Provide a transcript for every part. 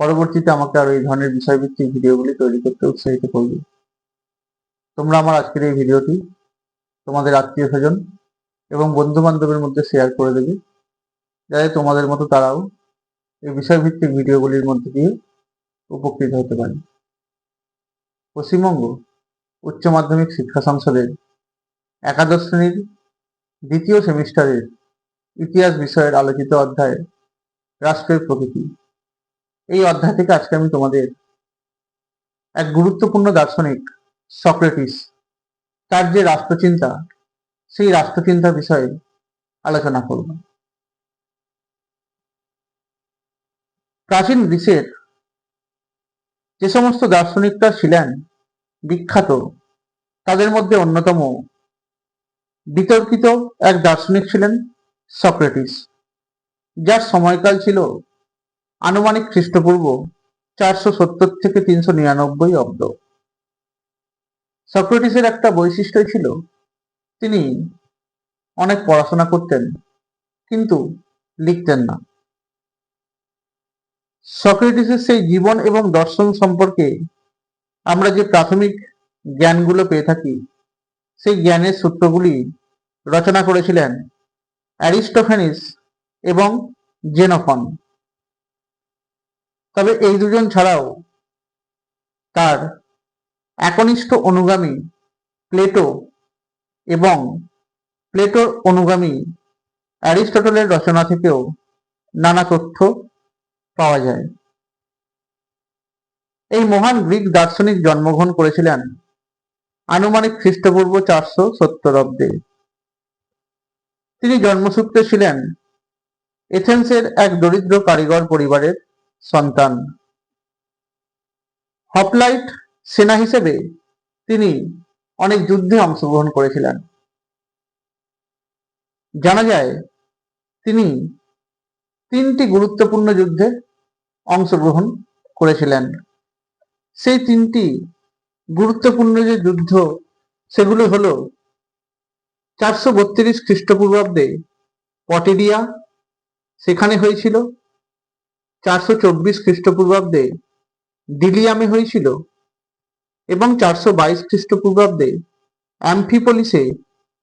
পরবর্তীতে আমাকে আরও এই ধরনের বিষয়ভিত্তিক ভিডিওগুলি তৈরি করতে উৎসাহিত করবে। তোমরা আমার আজকের এই ভিডিওটি তোমাদের আত্মীয় স্বজন এবং বন্ধু বান্ধবের মধ্যে শেয়ার করে দেবে, যাতে তোমাদের মতো তারাও এই বিষয়ভিত্তিক ভিডিওগুলির মধ্যে দিয়ে উপকৃত হতে পারে। পশ্চিমবঙ্গ উচ্চ মাধ্যমিক শিক্ষা সংসদের একাদশ শ্রেণির দ্বিতীয় সেমিস্টারের ইতিহাস বিষয়ের আলোচিত অধ্যায় রাষ্ট্রের প্রকৃতি এই অধ্যায় থেকে আজকে আমি তোমাদের এক গুরুত্বপূর্ণ দার্শনিক, সক্রেটিস, তার যে রাষ্ট্রচিন্তা, সেই রাষ্ট্রচিন্তা বিষয়ে আলোচনা করব। প্রাচীন গ্রিসের যে সমস্ত দার্শনিকরা ছিলেন বিখ্যাত, তাদের মধ্যে অন্যতম বিতর্কিত এক দার্শনিক ছিলেন সক্রেটিস। যার সময়কাল ছিল আনুমানিক খ্রিস্টপূর্ব চারশো সত্তর থেকে তিনশো নিরানব্বই অব্দ। সক্রেটিসের একটা বৈশিষ্ট্য ছিল, তিনি অনেক পড়াশোনা করতেন, কিন্তু লিখতেন না। সক্রেটিসের সেই জীবন এবং দর্শন সম্পর্কে আমরা যে প্রাথমিক জ্ঞানগুলো পেয়ে থাকি, সেই জ্ঞানের সূত্রগুলি রচনা করেছিলেন অ্যারিস্টোফেনিস এবং জেনোফন। তবে এই দুজন ছাড়াও তার একনিষ্ঠ অনুগামী প্লেটো এবং প্লেটোর অনুগামী অ্যারিস্টটলের রচনা থেকেও নানা তথ্য পাওয়া যায়। এই মহান গ্রিক দার্শনিক জন্মগ্রহণ করেছিলেন আনুমানিক খ্রিস্টপূর্ব চারশো সত্তর অব্দে। তিনি জন্মসূত্রে ছিলেন এথেন্সের এক দরিদ্র কারিগর পরিবারের সন্তান। হপলাইট সেনা হিসেবে তিনি অনেক যুদ্ধে অংশগ্রহণ করেছিলেন। জানা যায়, তিনি তিনটি গুরুত্বপূর্ণ যুদ্ধে অংশগ্রহণ করেছিলেন। সেই তিনটি গুরুত্বপূর্ণ যে যুদ্ধ, সেগুলো হলো চারশো বত্রিশ খ্রিস্টপূর্বাব্দে পটেরিয়া, সেখানে হয়েছিল চারশো চব্বিশ খ্রিস্টপূর্বাব্দে দিলিয়ামে হয়েছিল এবং চারশো বাইশ খ্রিস্টপূর্বাব্দে অ্যাম্ফিপলিসে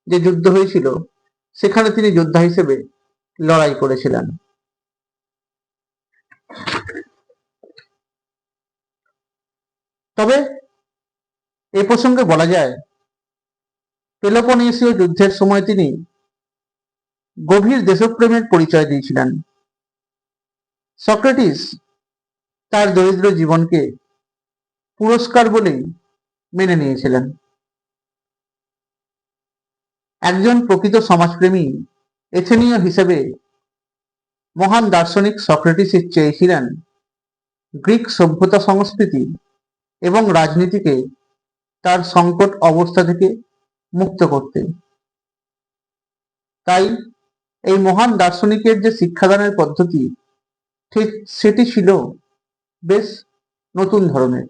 যে যুদ্ধ হয়েছিল, সেখানে তিনি যোদ্ধা হিসেবে লড়াই করেছিলেন। তবে এ প্রসঙ্গে বলা যায়, পেলোপনেসীয় যুদ্ধের সময় তিনি গভীর দেশপ্রেমের পরিচয় দিয়েছিলেন। সক্রেটিস তার দরিদ্র জীবনকে পুরস্কার বলেই মেনে নিয়েছিলেন। একজন প্রকৃত সমাজপ্রেমী, এথেনীয় হিসেবে মহান দার্শনিক সক্রেটিস চেয়েছিলেন গ্রিক সভ্যতা সংস্কৃতি এবং রাজনীতিকে তার সংকট অবস্থা থেকে মুক্ত করতে। তাই এই মহান দার্শনিকের যে শিক্ষাদানের পদ্ধতি ঠিক সেটি ছিল বেশ নতুন ধরনের।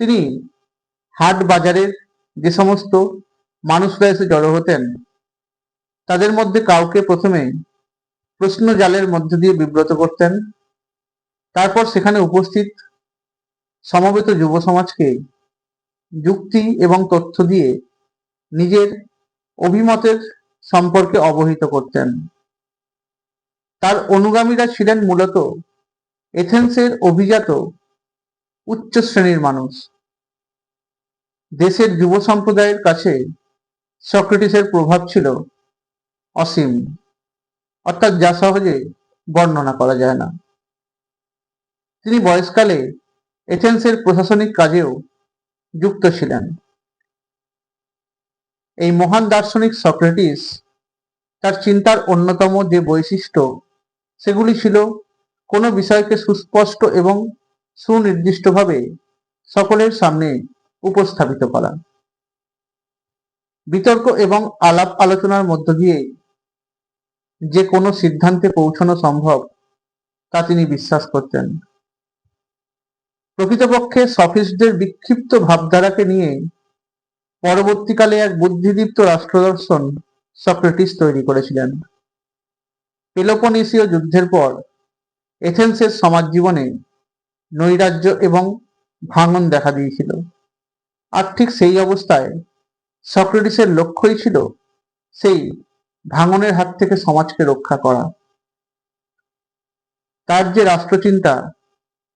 তিনি হাট বাজারের যে সমস্ত মানুষরা এসে জড়ো হতেন, তাদের মধ্যে কাউকে প্রথমে প্রশ্ন জালের মধ্যে দিয়ে বিব্রত করতেন। তারপর সেখানে উপস্থিত সমবেত যুব সমাজকে যুক্তি এবং তথ্য দিয়ে নিজের অভিমতের সম্পর্কে অবহিত করতেন। তার অনুগামীরা ছিলেন মূলত এথেন্সের অভিজাত উচ্চ শ্রেণির মানুষ। দেশের যুব সম্প্রদায়ের কাছে সক্রেটিসের প্রভাব ছিল অসীম। অর্থাৎ যা সহজে বর্ণনা করা যায় না। তিনি বয়সকালে এথেন্সের প্রশাসনিক কাজেও যুক্ত ছিলেন। এই মহান দার্শনিক সক্রেটিস তার চিন্তার অন্যতম যে বৈশিষ্ট্য সেগুলি ছিল কোনো বিষয়কে সুস্পষ্ট এবং সুনির্দিষ্টভাবে সকলের সামনে উপস্থাপিত করা। বিতর্ক এবং আলাপ আলোচনার মধ্য দিয়ে যে কোনো সিদ্ধান্তে পৌঁছানো সম্ভব, তা তিনি বিশ্বাস করতেন। প্রকৃতপক্ষে সফিস্টদের বিক্ষিপ্ত ভাবধারাকে নিয়ে পরবর্তীকালে এক বুদ্ধিদীপ্ত রাষ্ট্রদর্শন সক্রেটিস তৈরি করেছিলেন। পেলোপনেসীয় যুদ্ধের পর এথেন্সের সমাজ জীবনে নৈরাজ্য এবং ভাঙন দেখা দিয়েছিল। আর ঠিক সেই অবস্থায় সক্রেটিসের লক্ষ্যই ছিল সেই ভাঙনের হাত থেকে সমাজকে রক্ষা করা। তার যে রাষ্ট্রচিন্তা,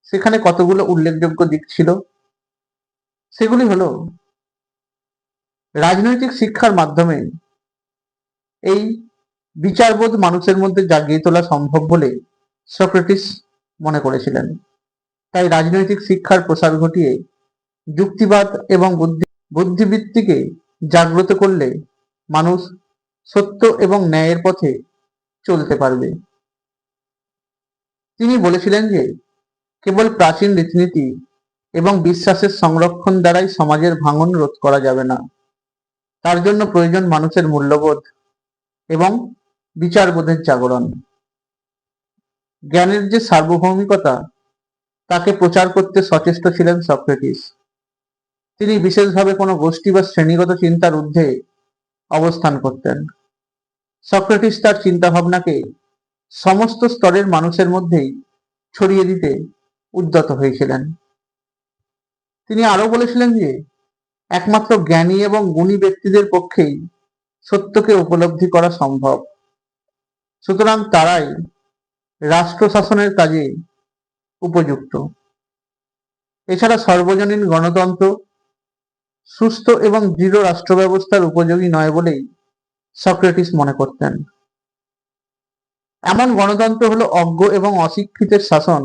সেখানে কতগুলো উল্লেখযোগ্য দিক ছিল। সেগুলি হলো, রাজনৈতিক শিক্ষার মাধ্যমে এই বিচারবোধ মানুষের মধ্যে জাগিয়ে তোলা সম্ভব বলে সক্রেটিস মনে করেছিলেন। তাই রাজনৈতিক শিক্ষার প্রসার ঘটিয়ে যুক্তিবাদ এবং বুদ্ধি, বুদ্ধিবৃত্তিকে জাগ্রত করলে মানুষ সত্য এবং ন্যায়ের পথে চলতে পারবে। তিনি বলেছিলেন যে, কেবল প্রাচীন রীতিনীতি এবং বিশ্বাসের সংরক্ষণ দ্বারাই সমাজের ভাঙন রোধ করা যাবে না। তার জন্য প্রয়োজন মানুষের মূল্যবোধ এবং বিচারবোধের জাগরণ। জ্ঞানের যে সার্বভৌমিকতা, তাকে প্রচার করতে সচেষ্ট ছিলেন সক্রেটিস। তিনি বিশেষভাবে কোনো গোষ্ঠী বা শ্রেণীগত চিন্তার ঊর্ধ্বে অবস্থান করতেন। সক্রেটিস তার চিন্তাভাবনাকে সমস্ত স্তরের মানুষের মধ্যেই ছড়িয়ে দিতে উদ্যত হয়েছিলেন। তিনি আরও বলেছিলেন যে, একমাত্র জ্ঞানী এবং গুণী ব্যক্তিদের পক্ষেই সত্যকে উপলব্ধি করা সম্ভব। সুতরাং তারাই রাষ্ট্র শাসনের কাজে উপযুক্ত। এছাড়া সর্বজনীন গণতন্ত্র সুস্থ এবং দৃঢ় রাষ্ট্র ব্যবস্থার উপযোগী নয় বলেই সক্রেটিস মনে করতেন। এমন গণতন্ত্র হলো অজ্ঞ এবং অশিক্ষিতের শাসন,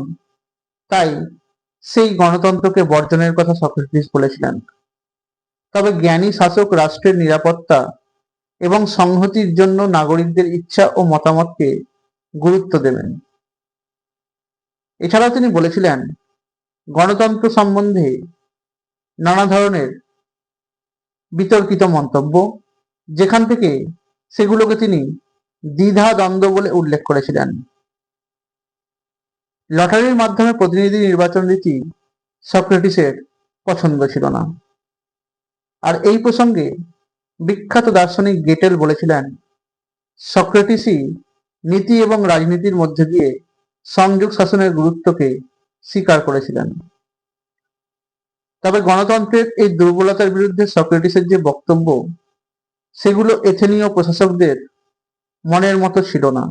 তাই সেই গণতন্ত্রকে বর্জনের কথা সক্রেটিস বলেছিলেন। তবে জ্ঞানী শাসক রাষ্ট্রের নিরাপত্তা এবং সংহতির জন্য নাগরিকদের ইচ্ছা ও মতামতকে গুরুত্ব দেবেন। এছাড়াও তিনি বলেছিলেন, গণতন্ত্র সম্বন্ধে নানা ধরনের বিতর্কিত মন্তব্য, যেখান থেকে সেগুলোকে তিনি দ্বিধা দ্বন্দ্ব বলে উল্লেখ করেছিলেন। লটারির মাধ্যমে প্রতিনিধি নির্বাচন রীতি সক্রেটিসের পছন্দ ছিল না। আর এই প্রসঙ্গে বিখ্যাত দার্শনিক গেটেল বলেছিলেন, সক্রেটিসই নীতি এবং রাজনীতির মধ্যে দিয়ে সংযোগ শাসনের গুরুত্বকে স্বীকার করেছিলেন। তবে গণতন্ত্রের এই দুর্বলতার বিরুদ্ধে সক্রেটিসের যে বক্তব্য, সেগুলো এথেনীয় প্রশাসকদের মনের মতো ছিল না।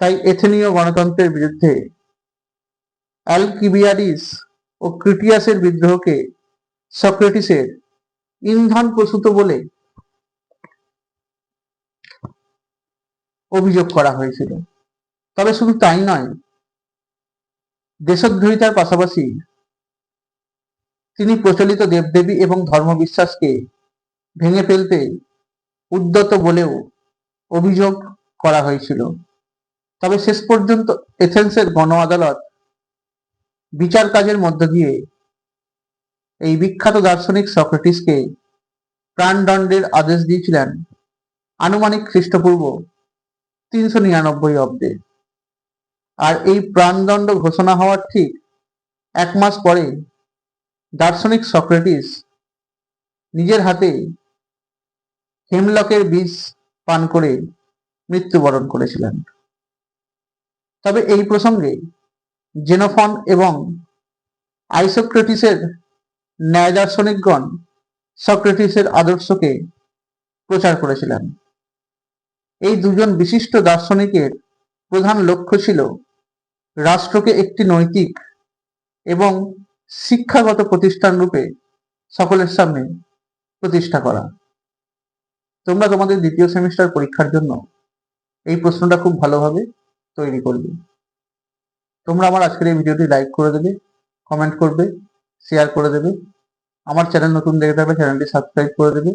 তাই এথেনীয় গণতন্ত্রের বিরুদ্ধে অ্যালকিবিয়ারিস ও ক্রিটিয়াসের বিদ্রোহকে সক্রেটিসের ইন্ধন প্রসূত বলে অভিযোগ করা হয়েছিল। তবে শুধু তাই নয়, দেশদ্রোহিতার পাশাপাশি তিনি প্রচলিত দেবদেবী এবং ধর্মবিশ্বাসকে ভেঙে ফেলতে উদ্যত বলেও অভিযোগ করা হয়েছিল। তবে শেষ পর্যন্ত এথেন্সের গণ আদালত বিচার কাজের মধ্য দিয়ে এই বিখ্যাত দার্শনিক সক্রেটিসকে প্রাণদণ্ডের আদেশ দিয়েছিলেন। আনুমানিক খ্রিস্টপূর্ব তিনশো নিরানব্বই অব্দে আর এই প্রাণদণ্ড ঘোষণা হওয়ার ঠিক এক মাস পরে দার্শনিক সক্রেটিস নিজের হাতে হেমলকের বীজ পান করে মৃত্যুবরণ করেছিলেন। তবে এই প্রসঙ্গে জেনোফন এবং আইসোক্রেটিসের ন্যায় দার্শনিকগণ সক্রেটিসের আদর্শকে প্রচার করেছিলেন। এই দুজন বিশিষ্ট দার্শনিকের প্রধান লক্ষ্য ছিল রাষ্ট্রকে একটি নৈতিক এবং শিক্ষাগত প্রতিষ্ঠান রূপে সকলের সামনে প্রতিষ্ঠা করা। তোমরা তোমাদের দ্বিতীয় সেমিস্টার পরীক্ষার জন্য এই প্রশ্নটা খুব ভালোভাবে তৈরি করবে। তোমরা আমার আজকের এই ভিডিওটি লাইক করে দেবে কমেন্ট করবে শেয়ার করে দেবে, আমার চ্যানেল নতুন দেখে থাকলে চ্যানেলটি সাবস্ক্রাইব করে দেবে,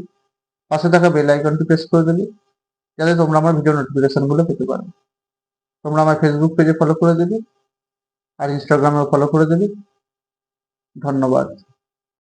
পাশে থাকা বেল আইকনটি প্রেস করে দেবে যাতে তোমরা আমার ভিডিও নোটিফিকেশনগুলো পেতে পারো। তোমরা আমার ফেসবুক পেজে ফলো করে দেবে, আর ইনস্টাগ্রামেও ফলো করে দেবে। ধন্যবাদ।